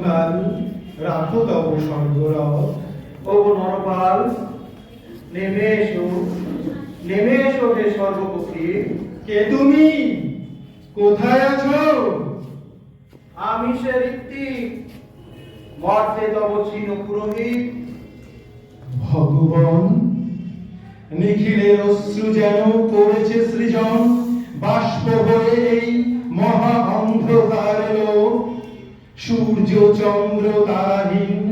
ক্ষণকাল রাখো তব স্বর্গরথ ও নরপাল নেমে এসো নেমে এসো হে সর্বপক্ষী। কে তুমি? কোথায় আছো? আমি সে ঋত্বিক মর্তে তব চিন পুরোহিত। ভগবান নিখিলের অশ্রু যেন করেছে সৃজন বাষ্প হয়ে এই মহা অন্ধকার সূর্য, চন্দ্র, তারাহীন,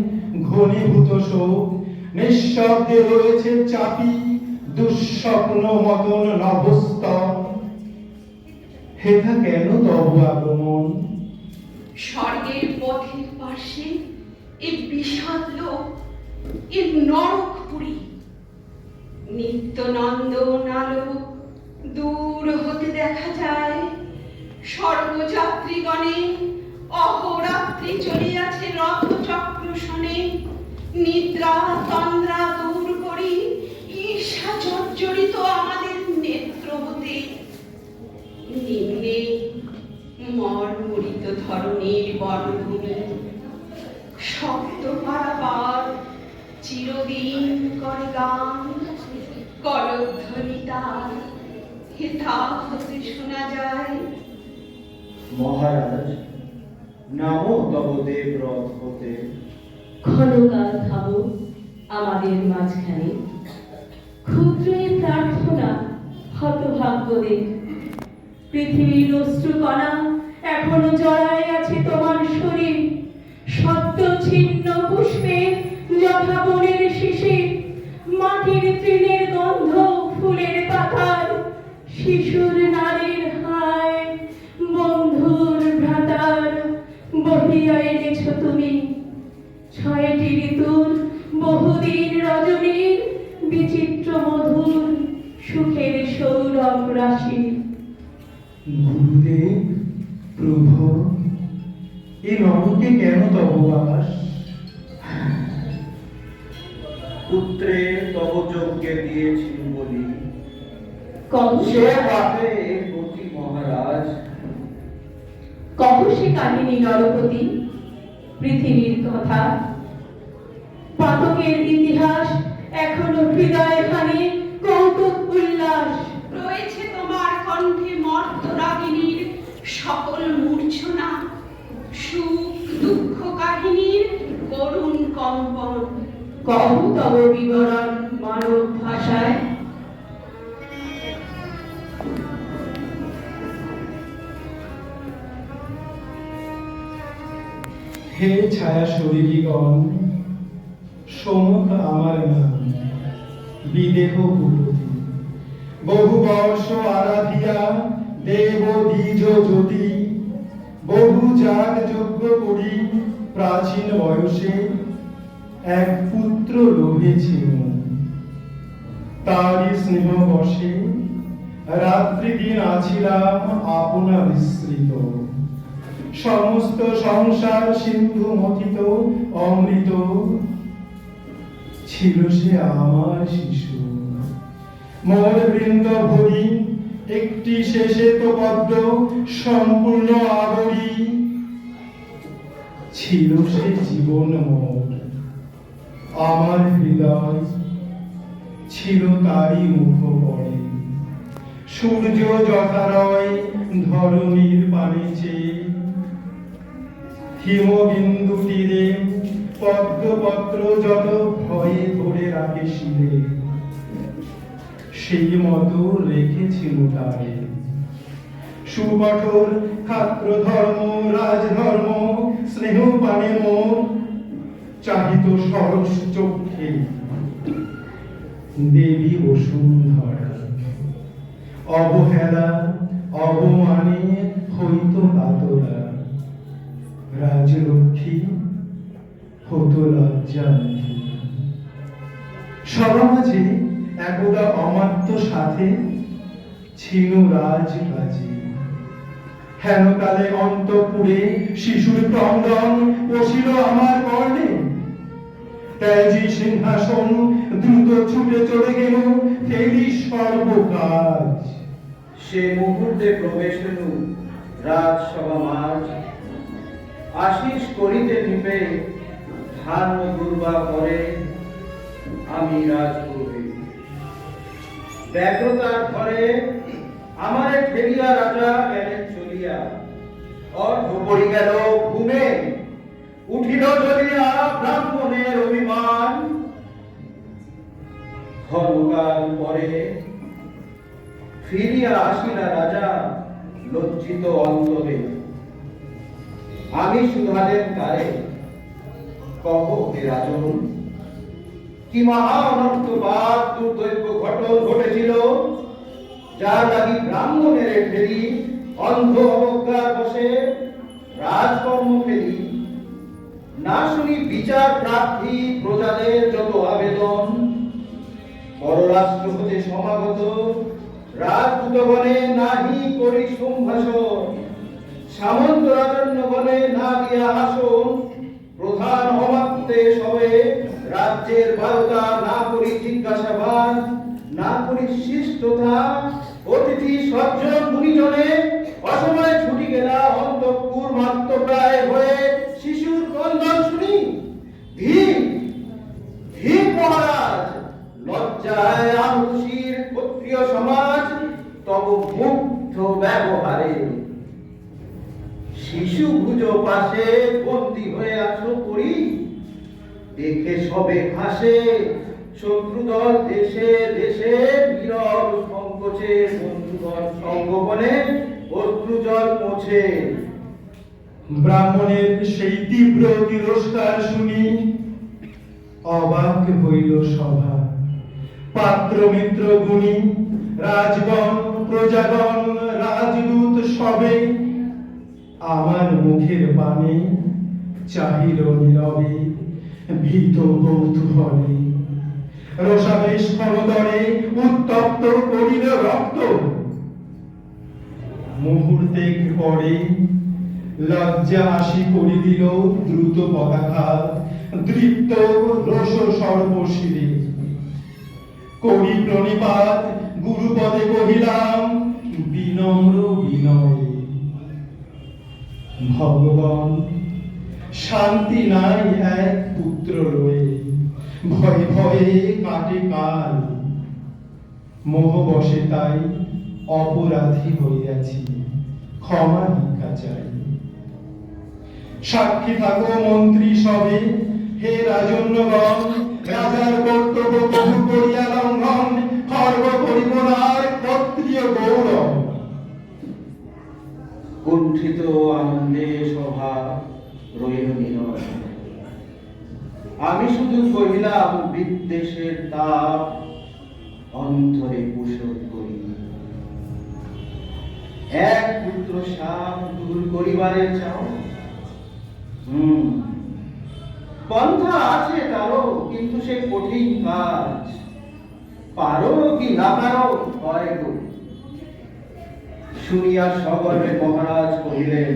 ঘনীভূত শোক, নিঃশব্দে রয়েছে চাপি, দুঃস্বপ্ন মতন নভস্তম হেথা কেন তব আগমন? স্বর্গের পথের পাশে এ বিষাদ লোক, এ নরক নরকপুরী নিত্যনন্দন আলো দূর হতে দেখা যায় সর্বযাত্রীগণে অহরাত্রি চলিয়াছে রথচক্র শোনে। নিদ্রা, তন্দ্রা দূর করি। ঈর্ষা জর্জরিত আমাদের নেত্র হতে। নিম্নে মর্মরিত ধরনের বনভূমি। শব্দ পারাবার চিরদিন করে গান। করধ্বনি তার হতে শোনা যায়। মহারাজ নামো তব দেব রথ হতে। ক্ষণকাল থামো আমাদের মাঝখানে। ক্ষুদ্র এই প্রার্থনা হতভাগ্যদের পৃথিবীর অশ্রুকণা এখনও জড়ায় আছে তোমার শরীর। সত্য ছিন্ন পুষ্পে যথা বনের শিশি মাটির তৃণের গন্ধ ফুলের পাতার শিশুর নারীর হায় বহিয়া এনেছ তুমি? ছয়টি ঋতুর বহুদিন রজনীর বিচিত্র মধুর সুখের সৌরভ রাশি। গুরুদেব প্রভু এই নরকে কেন তব বাস? পুত্রে তব যজ্ঞে দিয়েছি বলি। সে পাবে মহারাজ কহ সে কাহিনী নরপতি, পৃথিবীর কথা। পাতকের ইতিহাস এখনও হৃদয় খানে কৌতুক উল্লাস। রয়েছে তোমার কণ্ঠে মর্তরাগিনীর সকল মূর্ছনা। সুখ দুঃখ কাহিনীর করুণ কম্পন। কহ তব বিবরণ হে ছায়া শরীরগণ, সমুখ আমার নাম, বিদেহ বহু বর্ষ আরাধিয়া দেব দ্বিজ জ্যোতি, বহু যাগ যজ্ঞ করি প্রাচীন বয়সে, এক পুত্র লোভেছিল তারই স্নেহ বসে রাত্রি দিন আছিলাম আপনা বিস্তৃত সমস্ত সংসার সিন্ধু মথিত, অমৃত। ছিল সে আমার শিশু। মোর বৃন্দ ভরি একটি শেষে তো পদ্ম, সম্পূর্ণ আবরি ছিল সে জীবন মোর, আমার হৃদয়। ছিল তারই মুখ পড়ে। সূর্য যথারয় ধরণীর পানে চেয়ে হিমবিন্দু তীরে পদ্মপত্র যত ভয়ে ধরে রাখে শিলে সেই মতো রেখেছিল তারে সুকঠোর খাত্র ধর্ম রাজধর্ম, স্নেহ পানে মোর চাহিত সরস চক্ষে। দেবী বসুন্ধরা, অবহেলা, অবমানে হইত কাতরা রাজলক্ষ্মী হতো লজ্জা সমাজে একদা অমাত্য সাথে ছিল রাজ হেনকালে অন্তপুরে শিশুর ক্রন্দন পশিল আমার কর্ণে। ত্যাজি সিংহাসন দ্রুত ছুটে চলে গেল ফেরি সর্বকাজ। সে মুহূর্তে প্রবেশ হল রাজসভা মাঝ আশিস করিতে নিপে ধান দুর্বা করে আমি রাজপুরী ব্যগ্রতার ঘরে আমারে ঠেলিয়া রাজা গেলেন চলিয়া। অর্ধ পড়ি গেল ঘুমে। উঠিল জ্বলিয়া ব্রাহ্মণের অভিমান। ক্ষণকাল পরে ফিরিয়া আসিলা রাজা, লজ্জিত অন্তরে। আমি সুধালেন কারে কহ হে রাজন কি মহা অনর্থবাদ দুর্দৈব ঘটন ঘটেছিল, যার লাগি ব্রাহ্মণের ফেরি অন্ধ অবজ্ঞার বসে রাজকর্ম ফেরি। না শুনি বিচার প্রার্থী প্রজাদের যত আবেদন, পররাষ্ট্র হতে সমাগত, রাজদূতগণে নাহি করি সম্ভাষণ। সামন্ত রাজন্যগণে না দিয়া আসন, প্রধান অমাত্যে সবে রাজ্যের বারতা না করি জিজ্ঞাসাবাদ, না করি শিষ্টতা, অতিথি সজ্জন গুণীজনে অসময়ে ছুটি গেলা অন্তঃপুর মাত্র প্রায় হয়ে শিশুর ক্রন্দন শুনি। ধীর ধীর মহারাজ, লজ্জায় আহুষির ক্ষত্রিয় সমাজ, তব মুগ্ধ ব্যবহারে শিশু ভুজো পাশে বন্দি হয়ে করি দেখে সবে হাসে শত্রুদল দেশে দেশে নীরব সংকোচে অশ্রুজল মোছে। ব্রাহ্মণের সেই তীব্র তিরস্কার শুনি অবাক হইল সভা। পাত্র মিত্র গুণী রাজগণ, প্রজাগণ, রাজদূত সবে আমার মুখের পানে চাহিল নীরবে, ভীত কৌতূহলে। রসাবেশ উত্তপ্ত করিল রক্ত। মুহূর্তে পরে লজ্জা আসি করি দিল দ্রুত পদাঘাত দৃপ্ত রস সর্বশিরে। করি প্রণিপাত গুরুপদে কহিলাম, বিনম্র বিনয়ে। ভগবান, শান্তি নাই এক পুত্র রয়ে। ভয়ে ভয়ে কাটে কাল। মোহ বসে তাই অপরাধী হইয়াছি। ক্ষমা ভিক্ষা চাই। সাক্ষী থাকো মন্ত্রী সবে। হে রাজন্যগণ, রাজার কর্তব্য বহু করিয়া লঙ্ঘন। খর্ব করিব না ক্ষত্রিয় গৌরব কুণ্ঠিত আনন্দে সভা রইল নীরব আমি শুধু কহিলাম, বিদ্বেষের তাপ অন্তরে পোষণ করি এক পুত্র সাপ দূর করিবারে চাও? হুম, পন্থা আছে তারও, কিন্তু সে কঠিন কাজ। পারো কি না পারো, হয় শুনিয়া সগর্বে মহারাজ কহিলেন,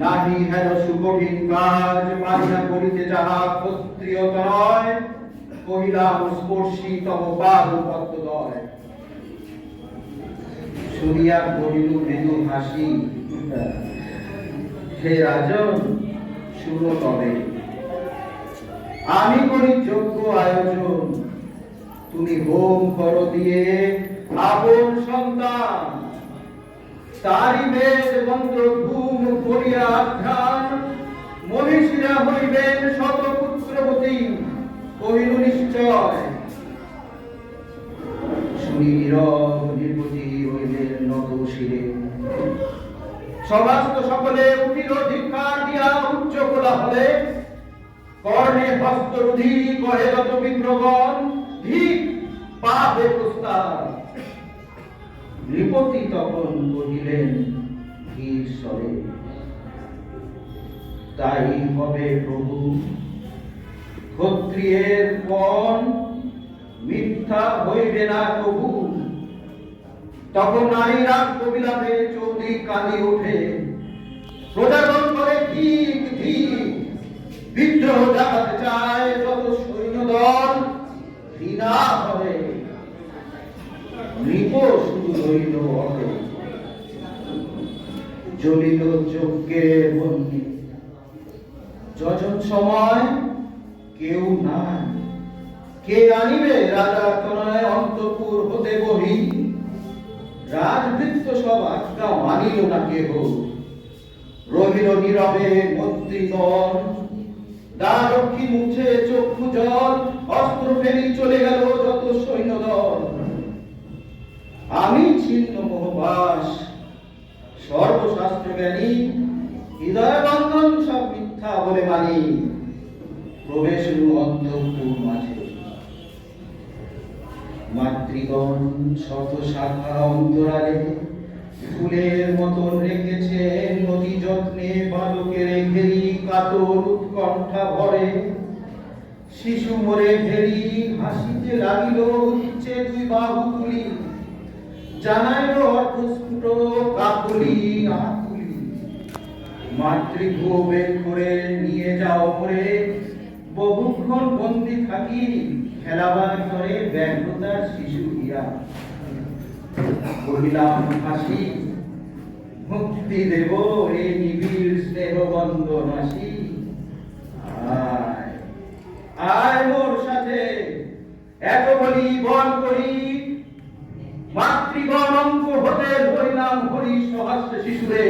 নাহি হেন সুকঠিন কাজ পারিয়া করিতে যাহা ক্ষত্রিয় নয় কহিলাম স্পর্শী তম পাদ পদ্মদয় শুনিয়া হাসি, হে রাজন, শুনো তবে, আমি করি যোগ্য আয়োজন। তুমি হোম করো দিয়ে আপন সন্তান তারি বেদ ধূম করিয়া আখ্যান। মহিষীরা হইবেন শত পুত্রবতী কহিল নিশ্চয়। সকলে উচ্চ কোলা হলে কর্ণে কহে ধিক পাপে প্রস্তাব। নৃপতি তখন তাই হবে প্রভু। ক্ষত্রিয়ের পণ মিথ্যা হইবে না কবু তখন নারী রাগ কবিলাপে চৌধুরী কাঁদি ওঠে। প্রজাগণ করে ঠিক ঠিক। বিদ্রোহ দেখাতে চায় যত সৈন্যদল ঘৃণা হবে নৃপ শুধু রইল অটল জ্বলিল যজ্ঞের বন্দি যজন সময় কেউ নাই। কে আনিবে রাজা তনয় অন্তপুর হতে বহি? রাজবৃত্ত সব আজ্ঞা মানিল না কেহ। রহিল নীরবে মন্ত্রীগণ দ্বারক্ষী মুছে চক্ষু জল, অস্ত্র ফেলি চলে গেল যত সৈন্যদল। আমি ছিন্ন মোহবাস সর্বশাস্ত্র জ্ঞানী হৃদয় বন্ধন বলে মানি, প্রবেশ মাঝে। মাতৃগণ শত শাখা অন্তরালে ফুলের মতন রেখেছে নদী যত্নে বালকের ঘেরি কাতর উৎকণ্ঠা ভরে। শিশু মরে ঘেরি হাসিতে লাগিল উচ্চে দুই বাহু তুলি জানাইল অর্ধস্ফুট কাকুলি আকুলি মাতৃভূ বের করে নিয়ে যাও পরে। বহুক্ষণ বন্দি থাকি, খেলাবার করে ব্যগ্রতার শিশু হিয়া কহিলাম, হাসি, মুক্তি দেব এই নিবিড় স্নেহ বন্ধন আসি আয় মোর সাথে, এত বলি বল করি। মাতৃগণ অঙ্ক হতে ধরিলাম হরি সহস্র শিশুরে।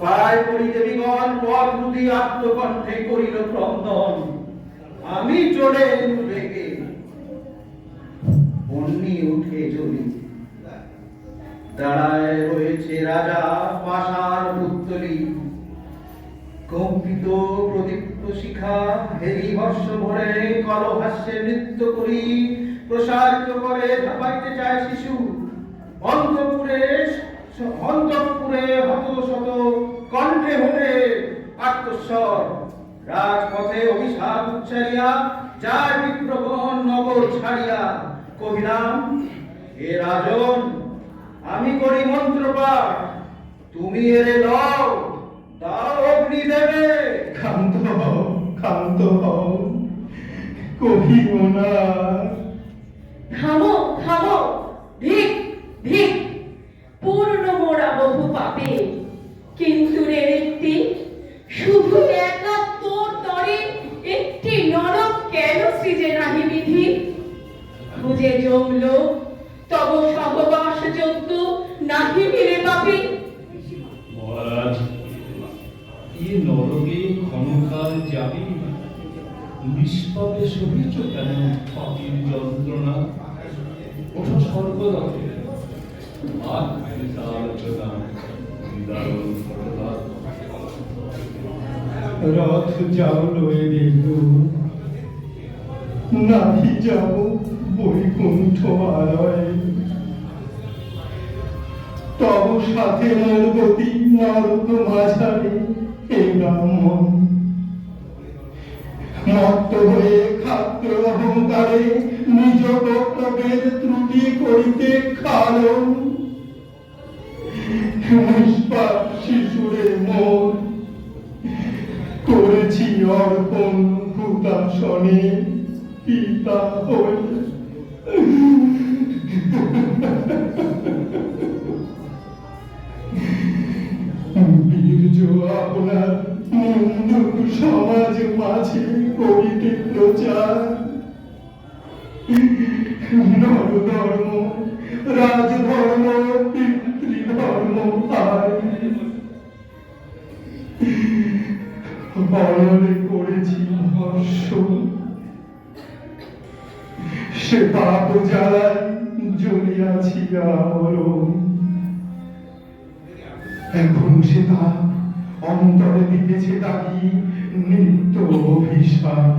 পায় করি দেবীগণ, পথ রুদি আত্মকণ্ঠে করিল ক্রন্দন। আমি চলে বেগে অন্যি উঠে চলি দাঁড়ায় রয়েছে রাজা পাষাণ পুত্তলি। কম্পিত প্রদীপ্ত শিখা, হেরি হর্ষ ভরে কলহাস্যে নৃত্য করি। প্রসারিত করে ঝাপাইতে চায় শিশু। অন্তপুরে অন্তপুরে হত শত কণ্ঠে হতে আত্মস্বর রাজপথে অভিশাপ উচ্চারিয়া যায় বিপ্রগণ নগর ছাড়িয়া কহিলাম হে রাজন আমি করি মন্ত্রপাঠ। তুমি এরে লও দাও অগ্নি দেবে ক্ষান্ত হও ক্ষান্ত হও কহিও না। থামো থামো ভিক ভিক পূর্ণ মোরা বহু পাপে। কিন্তু রে একটি শুধু একা তোর তরে একটি নরক কেন সৃজে নাহি বিধি? খুঁজে জমল, তব সহবাস যোগ্য নাহি মিলে পাপে। মহারাজ, এ নরকে ক্ষণকাল যাবি নিষ্পাপে সহিত কেন পাপির যন্ত্রণা? ওঠা স্বর্গদকে আর তার চোদা নিদারুণ যাও লয়ে নাহি যাব বৈকুণ্ঠ আলয় তব সাথে মোর গতি নরক মাঝারে হে ব্রাহ্মণ মত্ত হয়ে খাদ্য অহংকারে নিজ কর্তব্যের ত্রুটি করিতে খালো নিষ্পাপ অর্পণ ভূতাসনে পিতা আপনার নিন্দুক সমাজ মাঝে করিতে প্রচার। নরধর্ম রাজধর্ম পিতৃধর্ম আয় বরণে করেছি হর্ষ সে পাপ জ্বালায় জ্বলিয়াছি এখন সে তাপ অন্তরে দিতেছে তাকি নিত্য অভিশাপ।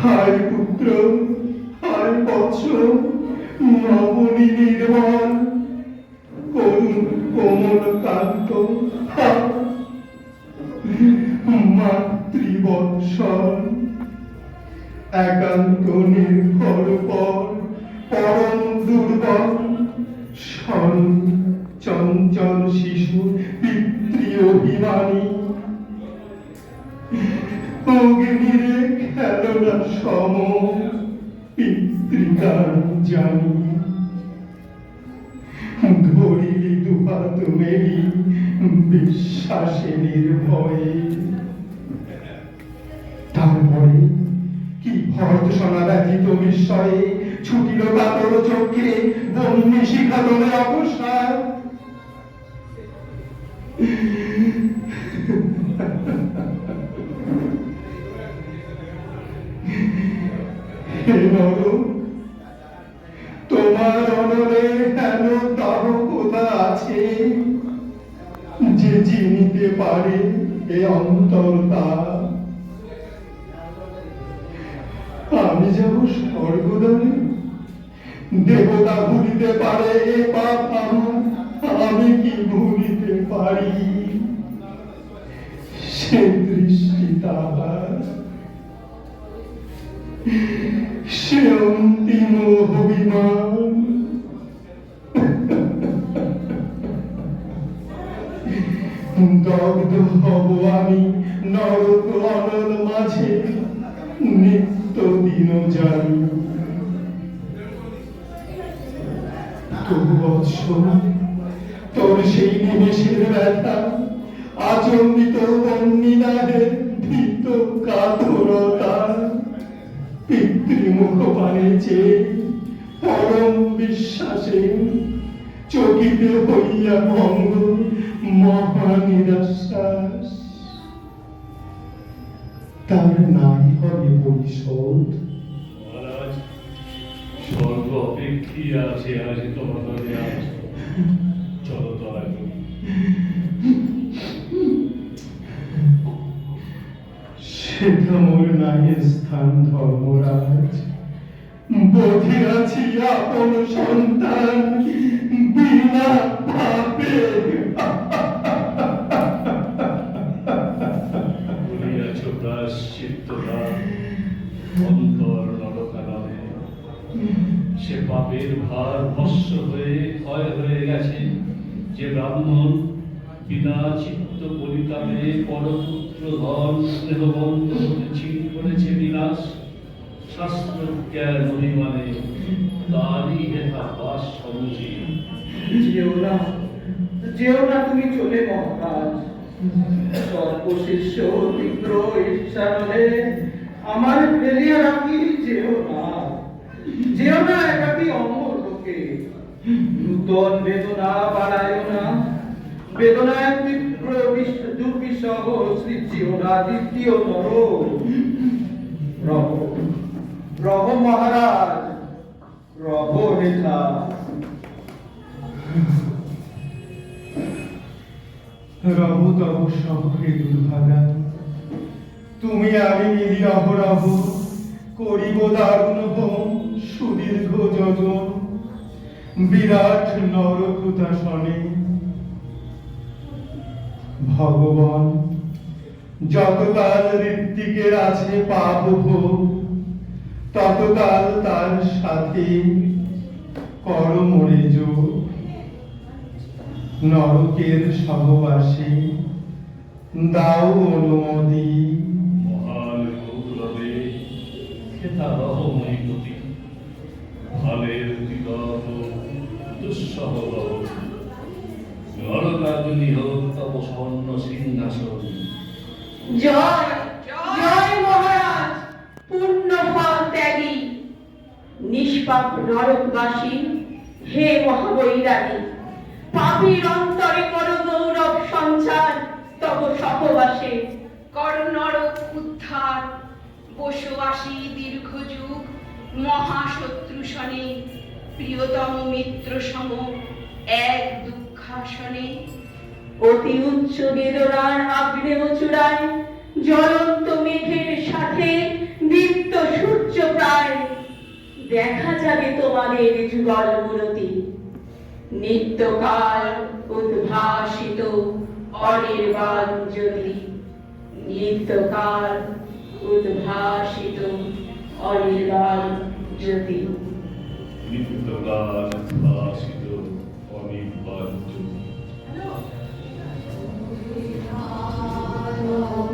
হায় পুত্র, হায় বৎস নবনী নির্মল করুণ কোমল কান্ত মাতৃবৎসল একান্ত নির্ভর পর, পরম দুর্বল। স্মরণ চঞ্চল শিশু পিতৃ অভিমানী অগ্নিরে খেলনা সম পিতৃকার জানি। ধরিলি দুহাত মেলি বিশ্বাসে নির্ভয়ে তারপরে কি ভর্ৎসনা ব্যতীত বিস্ময়ে ছুটিল কাতর চোখে বন্যী হে নরক, তোমার হেন তারকতা আছে? যে পারে এ অন্তরতা আমি যাব স্বর্গদ্বারে, দেবতা ভুলিতে পারে এ পাপ আমি কি ভুলিতে পারি? সে দৃষ্টি তাহার। সে অন্তিম অভিমান। দগ্ধ হব আমি নরক অনল মাঝে নিত্য দিন জানি তবু বৎস তোর সেই নিমেষের ব্যথা আচম্বিত বন্যিনাহে ভীত কাতরতা। পিতৃমুখ পানে চেয়ে পরম বিশ্বাসে চকিত হইয়া ভঙ্গ মহানিরাশ্বাস। তার নাই হবে পরিশোধ। স্বর্গ অপেক্ষিয়া আছে আজ তোমার ঘরে আজ চলো দয়া করি সেটা মোর নাহি স্থান ধর্মরাজ। আপন সন্তান। বিনা পাপে বলিয়াছ সে পাপের ভার ভস্য হয়ে ক্ষয় হয়ে গেছে। যে ব্রাহ্মণ বিনা চিত্ত পরিতাপে পরপুত্র ধন স্নেহবন্ধ ছিন করেছে বিনাশ শাস্ত্র জ্ঞান অভিমানে বাস সমুচিত যেও না তুমি চলে মহারাজ। সর্বশিষ্য তীব্র ঈর্ষানলে আমার ফেলিয়া রাখি যেও না। যেও না একাকি অমর লোকে। নূতন বেদনা বাড়ায় না। বেদনায় তীব্র বিষ- দুর্বিষহ সৃজিও না, দ্বিতীয় তর রহ রহ মহারাজ। রব তব শহরে দুর্ভাগা। তুমি আমি মিলি অহরহ করিব দারুণ হোম সুদীর্ঘ যজন। বিরাট নরকুতাসনে ভগবান, যতকাল ঋত্বিকের আছে পাপ ভোগ ততকাল তার সাথে কর মরে যোগ নরকের সহবাসী দাও অনুমতি। মহান গৌরবে খেতা রহময় গতি ভালের বিগত দুঃসহ নরকাগ্নি হোক তব সিংহাসন। জয় মহারাজ পূর্ণ ফল ত্যাগী নিষ্পাপ নরকবাসী হে মহাবৈরাগী পাপীর অন্তরে কর গৌরব সঞ্চার তব সহবাসে। কর নরক উদ্ধার বসবাসী দীর্ঘযুগ মহাশত্রু শনে প্রিয়তম মিত্র সম এক দুঃখাসনে। অতি উচ্চ বেদনার আগ্নেয় চূড়ায় জ্বলন্ত মেঘের সাথে দীপ্ত সূর্য প্রায়। দেখা যাবে তোমাদের যুগল মূরতি নিত্যকাল উদ্ভাসিত অনির্বাণ জ্যোতি নিত্যকাল উদ্ভাসিত অনির্বাণ জ্যোতি নিত্যকাল উদ্ভাসিত অনির্বাণ জ্যোতি Oh